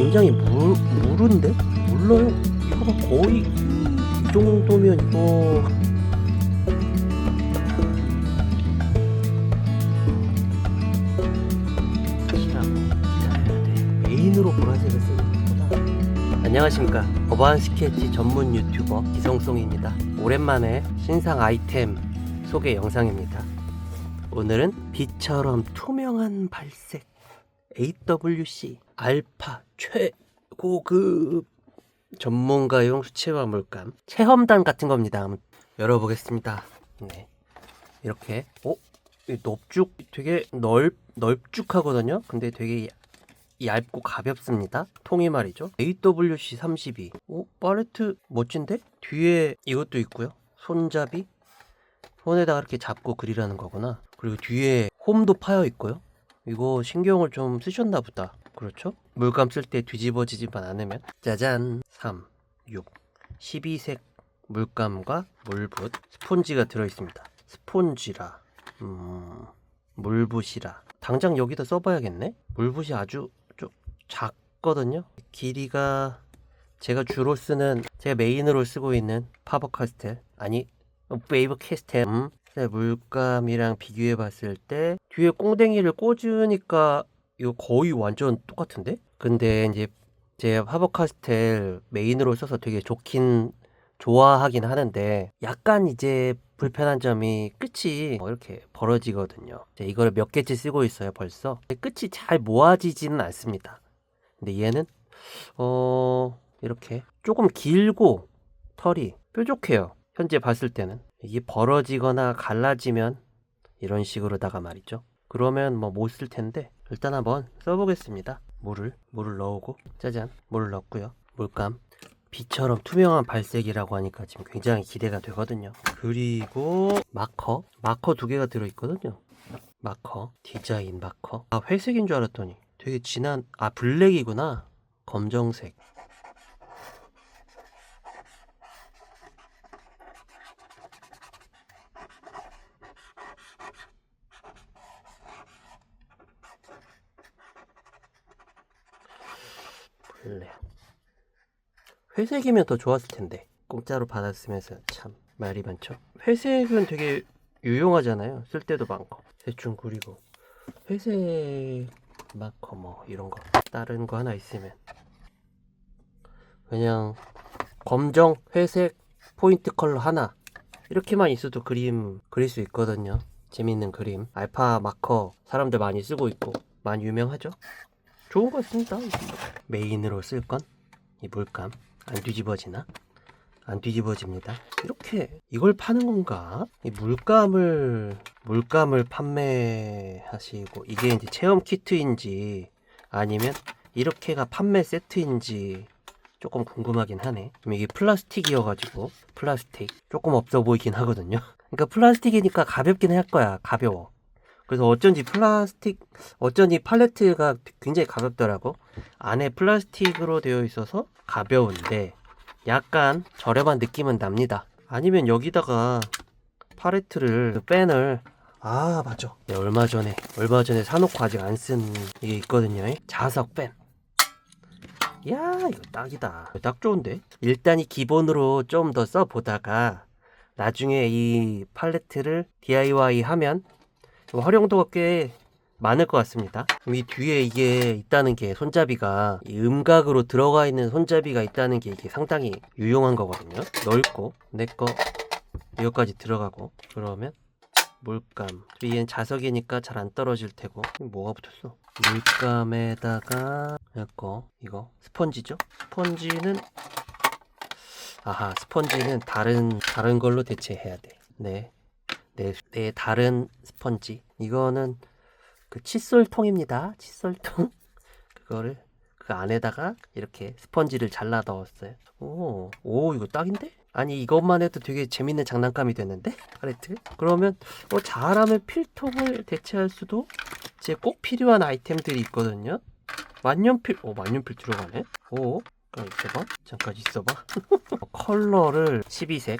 굉장히 물, 무른데? 물러요? 이거 봐, 거의 이 정도면 이거. 메인으로 보라색을 쓰는 것보다. 안녕하십니까. 어바한 스케치 전문 유튜버 기성송입니다. 오랜만에 신상 아이템 소개 영상입니다. 오늘은 빛처럼 투명한 발색 AWC 알파 최고급 전문가용 수채화 물감 체험단 같은 겁니다. 한번 열어보겠습니다. 네, 이렇게 어? 이 넓죽 되게 넓 넓죽하거든요. 근데 되게 야- 얇고 가볍습니다. 통이 말이죠. AWC 32. 오 팔레트 멋진데? 뒤에 이것도 있고요. 손잡이. 손에다가 이렇게 잡고 그리라는 거구나. 그리고 뒤에 홈도 파여 있고요. 이거 신경을 좀 쓰셨나 보다. 그렇죠? 물감 쓸 때 뒤집어지지만 않으면 짜잔 3, 6, 12색 물감과 물붓, 스폰지가 들어있습니다. 스폰지라, 음, 물붓이라. 당장 여기다 써봐야겠네? 물붓이 아주 좀 작거든요? 길이가 제가 주로 쓰는, 제가 메인으로 쓰고 있는 파버 카스텔, 아니, 웨이브 캐스텔, 음, 네, 물감이랑 비교해 봤을 때 뒤에 꽁댕이를 꽂으니까 이거 거의 완전 똑같은데? 근데 이제 제 하버카스텔 메인으로 써서 되게 좋긴 좋아하긴 하는데 약간 이제 불편한 점이 끝이 뭐 이렇게 벌어지거든요. 이거를 몇 개째 쓰고 있어요 벌써. 끝이 잘 모아지지는 않습니다. 근데 얘는 어 이렇게 조금 길고 털이 뾰족해요. 현재 봤을 때는 이게 벌어지거나 갈라지면 이런 식으로다가 말이죠. 그러면 뭐 못 쓸 텐데 일단 한번 써보겠습니다. 물을 물을 넣고 짜잔 물을 넣고요. 물감 비처럼 투명한 발색이라고 하니까 지금 굉장히 기대가 되거든요. 그리고 마커 마커 두 개가 들어있거든요. 마커 디자인 마커 아 회색인 줄 알았더니 되게 진한 아 블랙이구나 검정색 블랙 회색이면 더 좋았을 텐데 공짜로 받았으면서 참 말이 많죠. 회색은 되게 유용하잖아요. 쓸 때도 많고 대충 그리고. 회색 마커 뭐 이런 거 다른 거 하나 있으면. 그냥 검정 회색 포인트 컬러 하나 이렇게만 있어도 그림 그릴 수 있거든요. 재밌는 그림. 알파 마커 사람들 많이 쓰고 있고 많이 유명하죠 좋은 거 같습니다 메인으로 쓸 건 이 물감 안 뒤집어지나? 안 뒤집어집니다. 이렇게 이걸 파는 건가? 이 물감을 물감을 판매하시고 이게 이제 체험 키트인지 아니면 이렇게가 판매 세트인지 조금 궁금하긴 하네. 이게 플라스틱이어가지고 플라스틱 조금 없어 보이긴 하거든요. 그러니까 플라스틱이니까 가볍긴 할 거야. 가벼워. 그래서 어쩐지 플라스틱 어쩐지 팔레트가 굉장히 가볍더라고. 안에 플라스틱으로 되어 있어서 가벼운데 약간 저렴한 느낌은 납니다. 아니면 여기다가 팔레트를 그 펜을 아 맞아. 네, 얼마 전에 얼마 전에 사놓고 아직 안 쓴 이게 있거든요. 자석 펜. 야 이거 딱이다. 딱 좋은데. 일단 이 기본으로 좀 더 써보다가 나중에 이 팔레트를 DIY 하면 좀 활용도가 꽤 많을 것 같습니다. 이 뒤에 이게 있다는 게 손잡이가 이 음각으로 들어가 있는 손잡이가 있다는 게 이게 상당히 유용한 거거든요. 넓고 내거 이거까지 들어가고 그러면 물감 얘는 자석이니까 잘 안 떨어질 테고 뭐가 붙었어? 물감에다가 이거 이거 스펀지죠? 스펀지는 아하 스펀지는 다른 다른 걸로 대체해야 돼. 네. 네, 네 다른 스펀지. 이거는 그 칫솔통입니다. 칫솔통. 그거를 그 안에다가 이렇게 스펀지를 잘라 넣었어요. 오, 오 이거 딱인데? 아니 이것만 해도 되게 재밌는 장난감이 되는데 팔레트? 그러면 어, 잘하면 필통을 대체할 수도 제 꼭 필요한 아이템들이 있거든요. 만년필, 오 만년필 들어가네. 오, 잠깐 있어봐. 잠깐 있어봐. 컬러를 12색,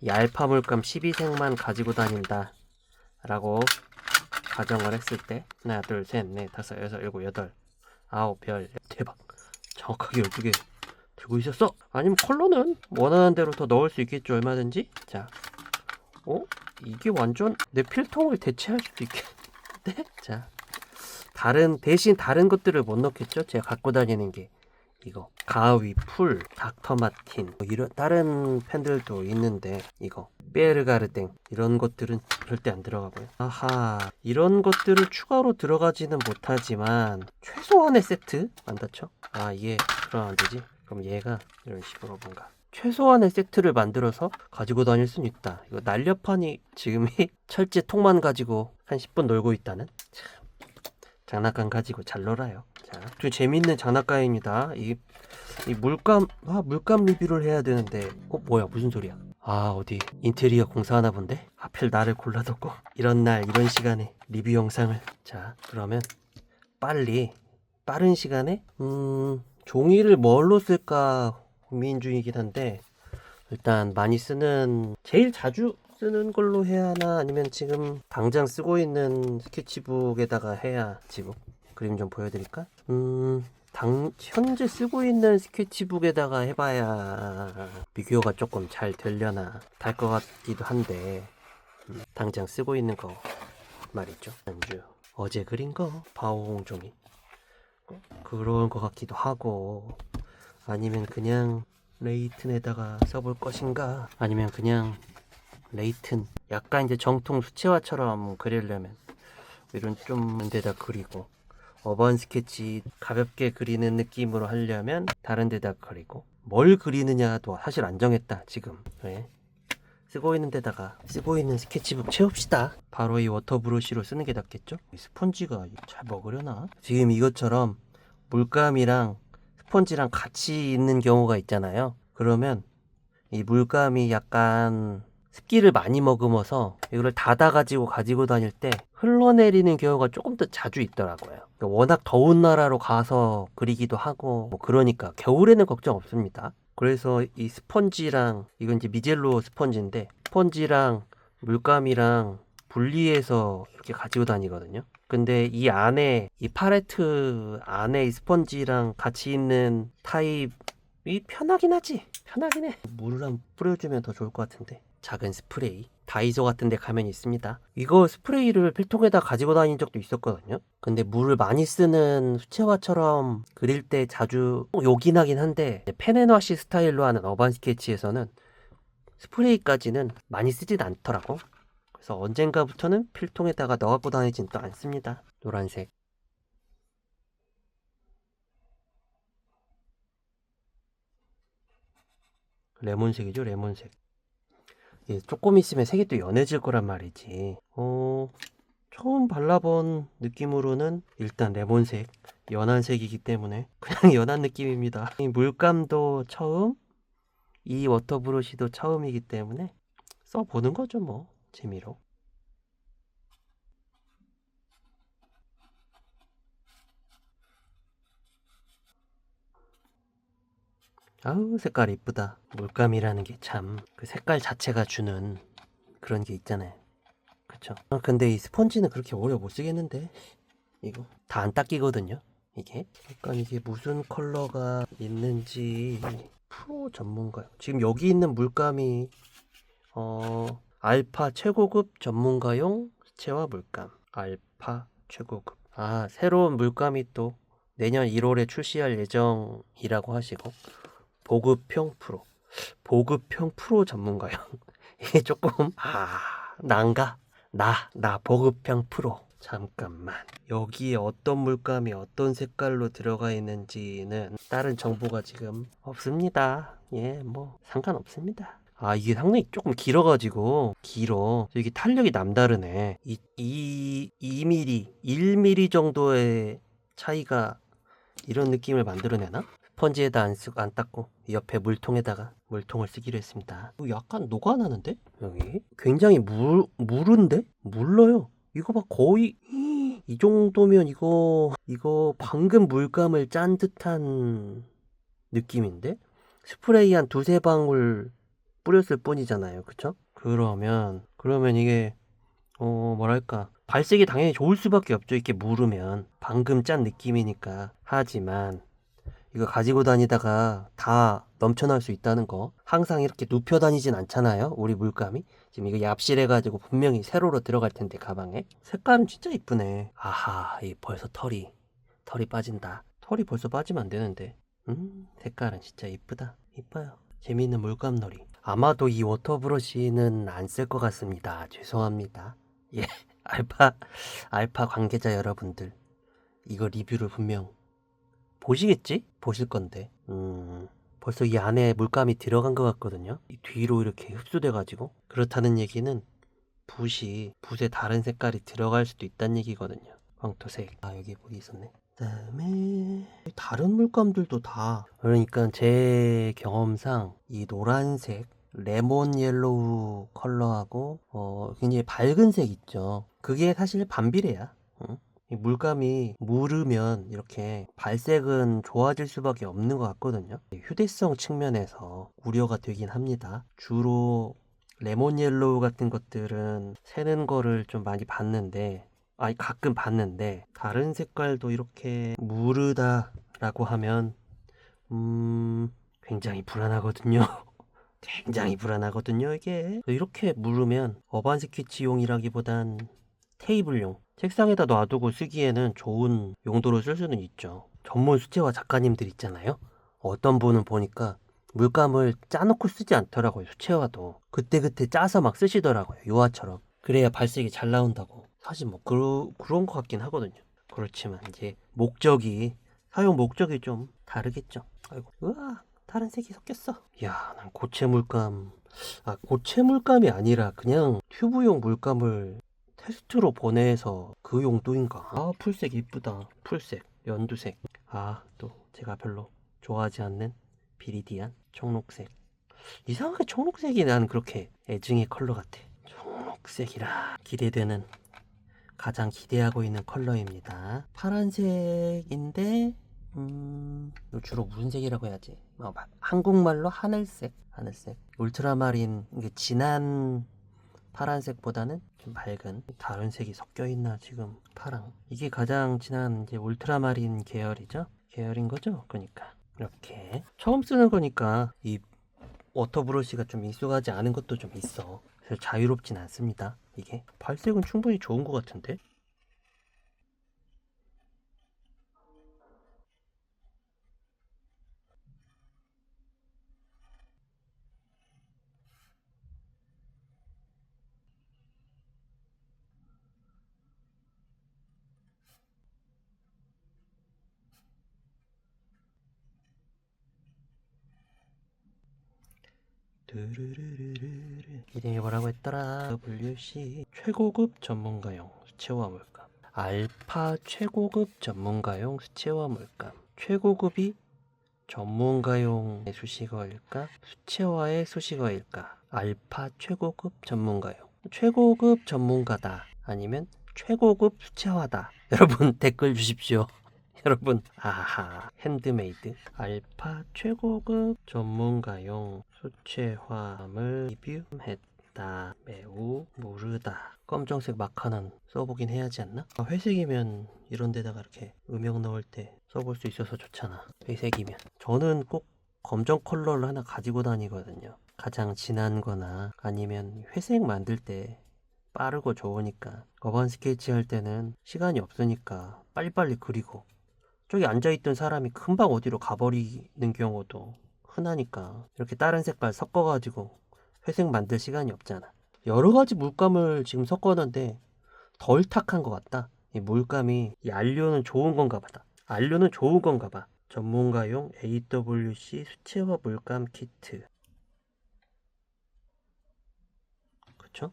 이 알파 물감 12색만 가지고 다닌다. 라고 가정을 했을 때 하나, 둘, 셋, 넷, 다섯, 여섯, 일곱, 여덟, 아홉, 별 대박. 정확하게 12개 들고 있었어. 아니면 컬러는 원하는 대로 더 넣을 수 있겠죠. 얼마든지. 자, 어? 이게 완전 내 필통을 대체할 수도 있겠는데? 자, 다른 대신 다른 것들을 못 넣겠죠. 제가 갖고 다니는 게 이거 가위, 풀, 닥터 마틴 뭐 이런 다른 펜들도 있는데 이거 베르가르땡 이런 것들은 절대 안 들어가고요. 아하 이런 것들을 추가로 들어가지는 못하지만 최소한의 세트 만다쳐? 아 이게 그럼 안 되지? 그럼 얘가 이런 식으로 뭔가 최소한의 세트를 만들어서 가지고 다닐 수는 있다. 이거 날렵하니 지금이 철제 통만 가지고 한 10분 놀고 있다는 참 장난감 가지고 잘 놀아요. 자, 좀 재밌는 장난감입니다. 이, 이 물감, 아, 물감 리뷰를 해야 되는데, 어, 뭐야, 무슨 소리야? 아, 어디, 인테리어 공사하나 본데? 하필 나를 골라뒀고, 이런 날, 이런 시간에 리뷰 영상을. 자, 그러면, 빨리, 빠른 시간에, 음, 종이를 뭘로 쓸까 고민 중이긴 한데, 일단 많이 쓰는, 제일 자주 쓰는 걸로 해야 하나? 아니면 지금 당장 쓰고 있는 스케치북에다가 해야 지금? 그림 좀 보여드릴까? 음, 당, 현재 쓰고 있는 스케치북에다가 해봐야 비교가 조금 잘 되려나? 달 것 같기도 한데 음, 당장 쓰고 있는 거 말이죠. 안주. 어제 그린 거 바오홍 종이. 어, 그런 것 같기도 하고 아니면 그냥 레이튼에다가 써볼 것인가? 아니면 그냥 레이튼. 약간 이제 정통 수채화처럼 그리려면 이런 좀 데다 그리고 어반 스케치 가볍게 그리는 느낌으로 하려면 다른 데다 그리고 뭘 그리느냐도 사실 안 정했다 지금. 네. 쓰고 있는 데다가 쓰고 있는 스케치북 채웁시다. 바로 이 워터 브러쉬로 쓰는 게 낫겠죠? 이 스펀지가 잘 먹으려나? 지금 이것처럼 물감이랑 스펀지랑 같이 있는 경우가 있잖아요. 그러면 이 물감이 약간 습기를 많이 머금어서 이거를 닫아가지고 가지고 다닐 때 흘러내리는 경우가 조금 더 자주 있더라고요. 그러니까 워낙 더운 나라로 가서 그리기도 하고 뭐 그러니까 겨울에는 걱정 없습니다. 그래서 이 스펀지랑 이건 이제 미젤로 스펀지인데 스펀지랑 물감이랑 분리해서 이렇게 가지고 다니거든요. 근데 이 안에 이 팔레트 안에 이 스펀지랑 같이 있는 타입이 편하긴 하지. 편하긴 해. 물을 한번 뿌려주면 더 좋을 것 같은데. 작은 스프레이 다이소 같은 데 가면 있습니다. 이거 스프레이를 필통에다 가지고 다닌 적도 있었거든요. 근데 물을 많이 쓰는 수채화처럼 그릴 때 자주 요긴하긴 한데 펜앤와시 스타일로 하는 어반 스케치에서는 스프레이까지는 많이 쓰진 않더라고. 그래서 언젠가부터는 필통에다가 넣어갖고 다니진 또 않습니다. 노란색. 레몬색이죠 레몬색 예, 조금 있으면 색이 또 연해질 거란 말이지. 어, 처음 발라본 느낌으로는 일단 레몬색, 연한 색이기 때문에 그냥 연한 느낌입니다. 이 물감도 처음, 이 워터 브러쉬도 처음이기 때문에 써보는 거죠, 뭐. 재미로. 아우 색깔 이쁘다. 물감이라는 게 참 그 색깔 자체가 주는 그런 게 있잖아요. 그쵸? 아, 근데 이 스펀지는 그렇게 오래 못 쓰겠는데? 이거 다 안 닦이거든요 이게. 약간 이게 무슨 컬러가 있는지 프로 전문가요. 지금 여기 있는 물감이 어 알파 최고급 전문가용 수채화 물감. 알파 최고급. 아 새로운 물감이 또 내년 1월에 출시할 예정이라고 하시고 보급형 프로. 보급형 프로 전문가요. 이게 조금, 아, 난가? 나, 나 보급형 프로. 잠깐만. 여기에 어떤 물감이 어떤 색깔로 들어가 있는지는 다른 정보가 지금 없습니다. 예, 뭐, 상관없습니다. 아, 이게 상당히 조금 길어가지고, 길어. 이게 탄력이 남다르네. 이, 이, 2mm, 1mm 정도의 차이가 이런 느낌을 만들어내나? 스펀지에다 안, 쓰, 안 닦고 옆에 물통에다가 물통을 쓰기로 했습니다. 약간 녹아나는데? 여기 굉장히 물 무른데? 물러요. 이거 봐 거의 이 정도면 이거 이거 방금 물감을 짠 듯한 느낌인데? 스프레이 한 두세 방울 뿌렸을 뿐이잖아요. 그쵸? 그러면 그러면 이게 어 뭐랄까 발색이 당연히 좋을 수밖에 없죠. 이렇게 물으면 방금 짠 느낌이니까 하지만 이거 가지고 다니다가 다 넘쳐날 수 있다는 거. 항상 이렇게 눕혀 다니진 않잖아요. 우리 물감이. 지금 이거 얍실해가지고 분명히 세로로 들어갈 텐데 가방에. 색깔은 진짜 이쁘네. 아하, 이 벌써 털이 털이 빠진다. 털이 벌써 빠지면 안 되는데. 음, 색깔은 진짜 이쁘다. 이뻐요. 재미있는 물감놀이. 아마도 이 워터브러쉬는 안 쓸 것 같습니다. 죄송합니다. 예, 알파, 알파 관계자 여러분들. 이거 리뷰를 분명 보시겠지? 보실 건데. 음, 벌써 이 안에 물감이 들어간 것 같거든요. 이 뒤로 이렇게 흡수돼가지고. 그렇다는 얘기는 붓이, 붓에 다른 색깔이 들어갈 수도 있다는 얘기거든요. 황토색. 아, 여기 뭐 있었네. 그다음에 다른 물감들도 다 그러니까 제 경험상 이 노란색 레몬 옐로우 컬러하고 어 굉장히 밝은 색 있죠 그게 사실 반비례야 응? 이 물감이 무르면 이렇게 발색은 좋아질 수밖에 없는 것 같거든요. 휴대성 측면에서 우려가 되긴 합니다. 주로 레몬 옐로우 같은 것들은 새는 거를 좀 많이 봤는데 아니 가끔 봤는데 다른 색깔도 이렇게 무르다라고 하면 음 굉장히 불안하거든요. 굉장히 불안하거든요 이게. 이렇게 무르면 어반 스케치용이라기보단 테이블용 책상에다 놔두고 쓰기에는 좋은 용도로 쓸 수는 있죠. 전문 수채화 작가님들 있잖아요. 어떤 분은 보니까 물감을 짜놓고 쓰지 않더라고요 수채화도. 그때그때 짜서 막 쓰시더라고요 유화처럼. 그래야 발색이 잘 나온다고. 사실 뭐 그러, 그런 것 같긴 하거든요. 그렇지만 이제 목적이 사용 목적이 좀 다르겠죠. 아이고 우와 다른 색이 섞였어. 야난 고체 물감. 아 고체 물감이 아니라 그냥 튜브용 물감을 테스트로 보내서 그 용도인가? 아 풀색 이쁘다. 풀색 연두색. 아 또 제가 별로 좋아하지 않는 비리디안 청록색. 이상하게 청록색이 난 그렇게 애증의 컬러 같아. 청록색이라 기대되는 가장 기대하고 있는 컬러입니다. 파란색인데 음 주로 무슨 색이라고 해야지? 어, 마- 한국말로 하늘색 하늘색. 울트라마린 이게 진한 파란색보다는 좀 밝은 다른 색이 섞여 있나 지금 파랑. 이게 가장 진한 이제 울트라마린 계열이죠? 계열인 거죠? 그러니까. 이렇게. 처음 쓰는 거니까 이 워터 브러쉬가 좀 익숙하지 않은 것도 좀 있어. 그래서 자유롭진 않습니다 이게. 발색은 충분히 좋은 것 같은데 이름이 뭐라고 했더라? WC 최고급 전문가용 수채화 물감 알파 최고급 전문가용 수채화 물감 최고급이 전문가용의 수식어일까? 수채화의 수식어일까? 알파 최고급 전문가용 최고급 전문가다 아니면 최고급 수채화다 여러분 댓글 주십시오 여러분 아하 핸드메이드. 알파 최고급 전문가용 수채화를 리뷰했다. 매우 무르다. 검정색 마카는 써보긴 해야지 않나? 아, 회색이면 이런 데다가 이렇게 음영 넣을 때 써볼 수 있어서 좋잖아. 회색이면. 저는 꼭 검정 컬러를 하나 가지고 다니거든요. 가장 진한 거나 아니면 회색 만들 때 빠르고 좋으니까. 어반 스케치 할 때는 시간이 없으니까 빨리빨리 그리고 저기 앉아있던 사람이 금방 어디로 가버리는 경우도 흔하니까 이렇게 다른 색깔 섞어가지고 회색 만들 시간이 없잖아. 여러 가지 물감을 지금 섞었는데 덜 탁한 것 같다. 이 물감이 이 안료는 좋은 건가 보다. 안료는 좋은 건가 봐. 전문가용 AWC 수채화 물감 키트. 그쵸?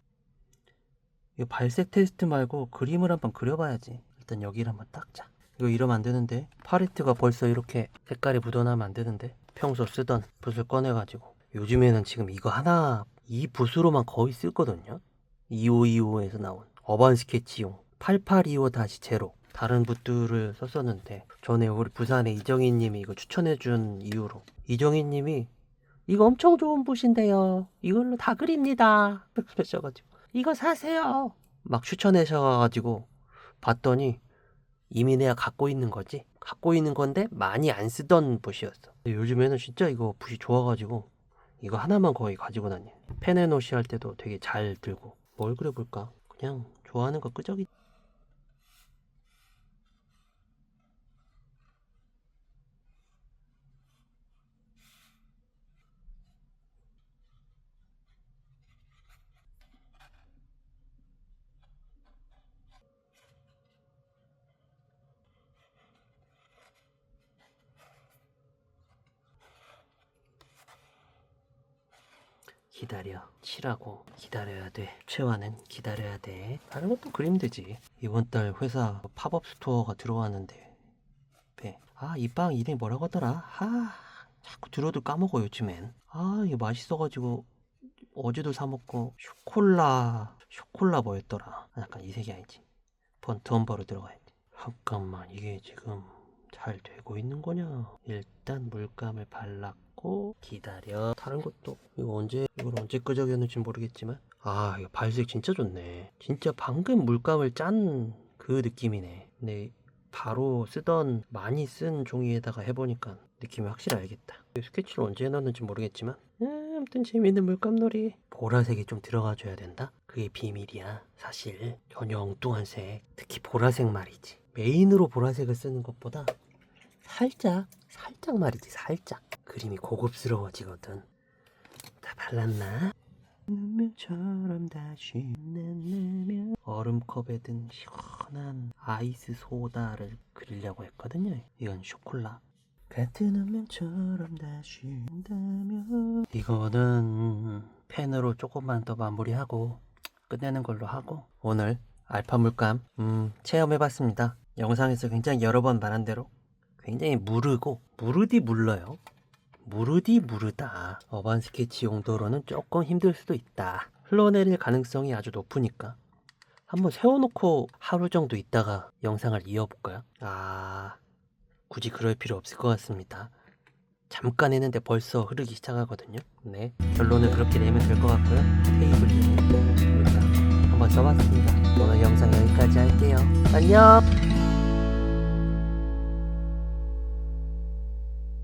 이거 발색 테스트 말고 그림을 한번 그려봐야지. 일단 여기를 한번 닦자. 이거 이러면 안 되는데 팔레트가 벌써 이렇게 색깔이 묻어나면 안 되는데 평소 쓰던 붓을 꺼내가지고 요즘에는 지금 이거 하나 이 붓으로만 거의 쓰거든요. 2525에서 나온 어반 스케치용 8825-0 다른 붓들을 썼었는데 전에 우리 부산의 이정희 님이 이거 추천해 준 이유로 이정희 님이 이거 엄청 좋은 붓인데요. 이걸로 다 그립니다. 그러셔가지고 이거 사세요. 막 추천하셔가지고 봤더니 이미 내가 갖고 있는 거지. 갖고 있는 건데 많이 안 쓰던 붓이었어. 요즘에는 진짜 이거 붓이 좋아가지고 이거 하나만 거의 가지고 다녀. 펜앤오시 할 때도 되게 잘 들고. 뭘 그려볼까? 그냥 좋아하는 거 끄적이. 기다려. 칠하고 기다려야 돼. 최화는 기다려야 돼. 다른 것도 그리면 되지. 이번 달 회사 팝업 스토어가 들어왔는데. 배. 아, 이 빵 이름이 뭐라고 하더라? 아, 자꾸 들어도 까먹어 요즘엔. 아, 이거 맛있어가지고 어제도 사 먹고 쇼콜라 쇼콜라 뭐였더라? 아, 약간 이 색이 아니지. 번트 엄버로 들어가야지. 잠깐만 이게 지금 잘 되고 있는 거냐? 일단 물감을 발랐고 기다려. 다른 것도 이거 언제 이걸 언제 끄적였는지 모르겠지만 아 이거 발색 진짜 좋네. 진짜 방금 물감을 짠 그 느낌이네. 근데 바로 쓰던 많이 쓴 종이에다가 해보니까 느낌이 확실히 알겠다. 이 스케치를 언제 해놨는지 모르겠지만 음, 아무튼 재밌는 물감놀이. 보라색이 좀 들어가줘야 된다. 그게 비밀이야. 사실 전혀 엉뚱한 색, 특히 보라색 말이지. 메인으로 보라색을 쓰는 것보다 살짝, 살짝 말이지, 살짝. 그림이 고급스러워지거든. 다 발랐나? 눈물처럼 다시 만나면 얼음컵에 든 시원한 아이스 소다를 그리려고 했거든요. 이건 쇼콜라. 같은 운명처럼 다시 온다면 이거는 펜으로 조금만 더 마무리하고 끝내는 걸로 하고 오늘 알파 물감 음, 체험해봤습니다. 영상에서 굉장히 여러 번 말한 대로 굉장히 무르고 무르디 물러요. 무르디 무르다. 어반 스케치 용도로는 조금 힘들 수도 있다. 흘러내릴 가능성이 아주 높으니까 한번 세워놓고 하루 정도 있다가 영상을 이어볼까요? 아 굳이 그럴 필요 없을 것 같습니다. 잠깐 했는데 벌써 흐르기 시작하거든요. 네, 결론은 그렇게 내면 될 것 같고요. 테이블 위에 물감 한번 써봤습니다. 오늘 영상 여기까지 할게요. 안녕.